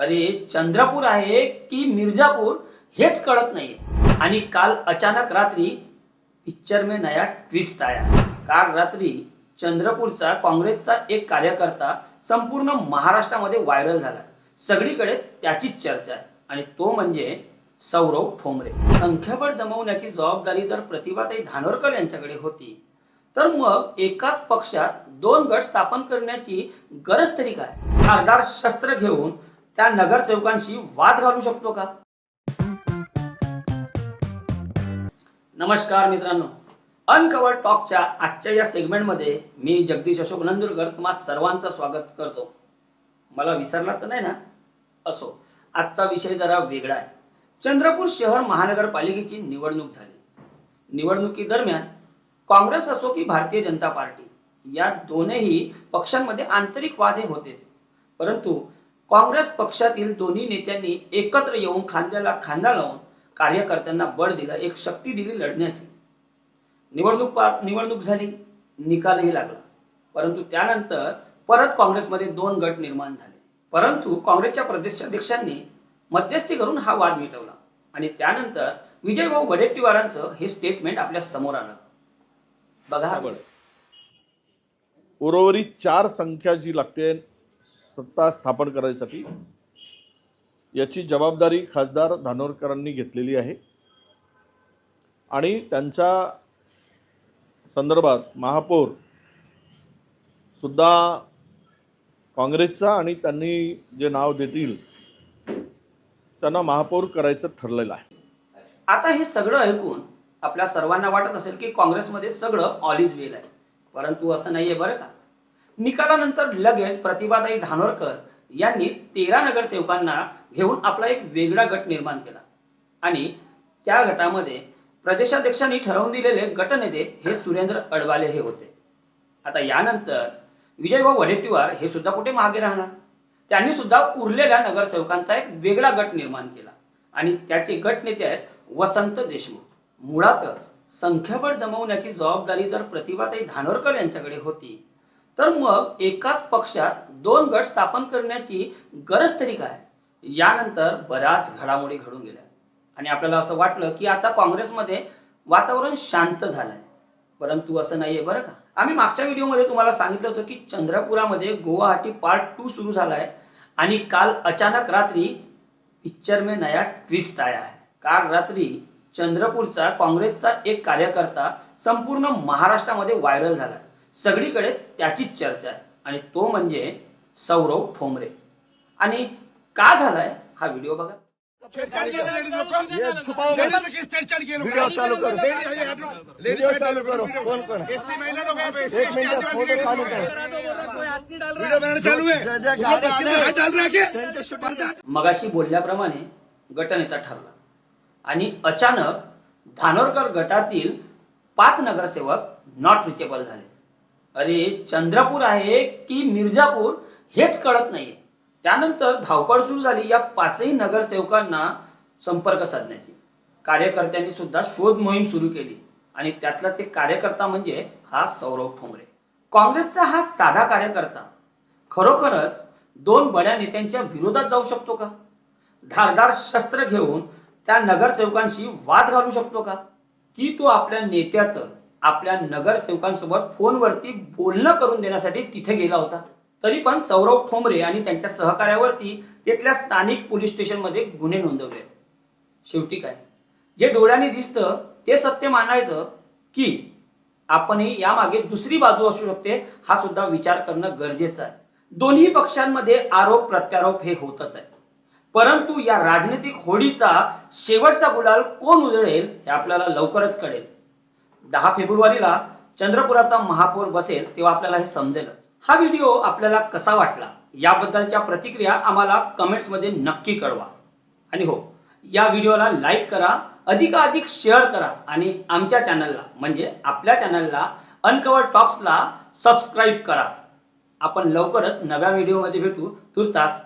अरे चंद्रपूर आहे की मिर्जापूर हेच कळत नाही आणि काल अचानक रात्री पिक्चर में नया ट्विस्ट आया. काल रात्री चंद्रपूरचा काँग्रेसचा एक कार्यकर्ता संपूर्ण महाराष्ट्रामध्ये व्हायरल झाला. सगळीकडे त्याचीच चर्चा आहे. आणि तो म्हणजे सौरव ठोंबरे. संख्याबळ जमवण्याची जबाबदारी तर प्रतिभाताई धानोरकर यांच्याकडे होती. तर मग एकाच पक्षात दोन गट स्थापन करण्याची गरज तरी काय? आधार शस्त्र घेऊन त्या नगरसेवकांशी वाद घालू शकतो का? नमस्कार मित्रांनो. अनकवर टॉकच्या आजच्या या सेगमेंटमध्ये मी जगदीश अशोक नंदुरकर तुम्हा सर्वांचं स्वागत करतो. मला विसरला तर नाही ना? असो आजचा विषय जरा वेगळा आहे. चंद्रपूर शहर महानगरपालिकेची निवडणूक झाली. निवडणुकीदरम्यान काँग्रेस असो की भारतीय जनता पार्टी या दोनही पक्षांमध्ये आंतरिक वाद हे होतेच. परंतु काँग्रेस पक्षातील दोन्ही नेत्यांनी एकत्र येऊन खांद्याला खांदा लावून कार्यकर्त्यांना बळ दिलं एक शक्ती दिली लढण्याची. निवडणूक पार निवडणूक झाली निकालही लागला. परंतु त्यानंतर परत काँग्रेसमध्ये दोन गट निर्माण झाले. परंतु काँग्रेसच्या प्रदेशाध्यक्षांनी मध्यस्थी करून हा वाद मिटवला. आणि त्यानंतर विजयभाऊ वडेट्टीवारांचं हे स्टेटमेंट आपल्यासमोर आलं. बघा. उर्वरित चार संख्या जी लागते सत्ता स्थापन करायसाठी याची जबाबदारी खासदार धानोरकरांनी घेतलेली आहे. आणि त्यांच्या संदर्भात महापौर सुद्धा काँग्रेसचा आणि त्यांनी जे नाव देतील त्यांना महापौर करायचं ठरलेलं आहे. आता हे सगळं ऐकून आपल्या सर्वांना वाटत असेल की काँग्रेसमध्ये सगळं ऑल इज वेल आहे. परंतु असं नाहीये बरं का? निकालानंतर लगेच प्रतिभाताई धानोरकर यांनी तेरा नगरसेवकांना घेऊन आपला एक वेगळा गट निर्माण केला. आणि त्या गटामध्ये प्रदेशाध्यक्षांनी ठरवून दिलेले गटनेते हे सुरेंद्र अडवाले हे होते. आता यानंतर विजयभाऊ वडेट्टीवार हे सुद्धा कुठे मागे राहणार? त्यांनी सुद्धा उरलेल्या नगरसेवकांचा एक वेगळा गट निर्माण केला. आणि त्याचे गटनेते आहेत वसंत देशमुख. मुळातच संख्याबळ जमवण्याची जबाबदारी जर प्रतिभाताई धानोरकर यांच्याकडे होती तर मग एकाच पक्षात दोन गट स्थापन करण्याची गरज तरी काय? यानंतर बऱ्याच घडामोडी घडून गेल्या. आणि आपल्याला असं वाटलं की आता काँग्रेसमध्ये वातावरण शांत झालंय. परंतु असं नाहीये बरं का? आम्ही मागच्या व्हिडिओमध्ये तुम्हाला सांगितलं होतं की चंद्रपुरामध्ये गुवाहाटी पार्ट टू सुरू झालाय आणि काल अचानक रात्री पिक्चर में नया ट्विस्ट आया है काल रात्री चंद्रपूरचा काँग्रेसचा एक कार्यकर्ता संपूर्ण महाराष्ट्रामध्ये व्हायरल झाला. सगळीकडे त्याचीच चर्चा आहे. आणि तो म्हणजे सौरव ठोंबरे. आणि का झालाय हा व्हिडिओ बघा. मगाशी बोलल्याप्रमाणे गटनेता ठरला. आणि अचानक धानोरकर गटातील पाच नगरसेवक नॉट रिचेबल झाले. अरे चंद्रपूर आहे की मिर्जापूर हेच कळत नाहीये. त्यानंतर धावपळ सुरू झाली या पाचही नगरसेवकांना संपर्क साधण्याची. कार्यकर्त्यांनी सुद्धा शोध मोहीम सुरू केली आणि त्यातला ते कार्यकर्ता म्हणजे हा सौरव ठोंबरे. काँग्रेसचा हा साधा कार्यकर्ता. खरोखरच दोन बड्या नेत्यांच्या विरोधात जाऊ शकतो का? धारदार शस्त्र घेऊन त्या नगरसेवकांशी वाद घालू शकतो का? की तो आपल्या नेत्याचं आपल्या नगरसेवकांसोबत फोनवरती बोलणं करून देण्यासाठी तिथे गेला होता. तरी पण सौरव ठोंबरे आणि त्यांच्या सहकार्यावरती तिथल्या स्थानिक पोलीस स्टेशनमध्ये गुन्हे नोंदवले. शेवटी काय? जे डोळ्याने दिसतं ते सत्य मानायचं की आपणही यामागे दुसरी बाजू असू शकते हा सुद्धा विचार करणं गरजेचं आहे. दोन्ही पक्षांमध्ये आरोप प्रत्यारोप हे होतच आहे. परंतु या राजनीतिक होडीचा शेवटचा गुलाल कोण उजळेल हे आपल्याला लवकरच कळेल. दहा फेब्रुवारीला चंद्रपुराचा महापौर बसेल तेव्हा आपल्याला हे समजेलच. हा व्हिडिओ आपल्याला कसा वाटला? याबद्दलच्या प्रतिक्रिया आम्हाला कमेंट्समध्ये नक्की कळवा. आणि हो या व्हिडिओला लाईक करा अधिकाधिक शेअर करा आणि आमच्या चॅनलला म्हणजे आपल्या चॅनलला अनकवर टॉक्सला सबस्क्राईब करा. आपण लवकरच नव्या व्हिडिओमध्ये भेटू. तुर्तास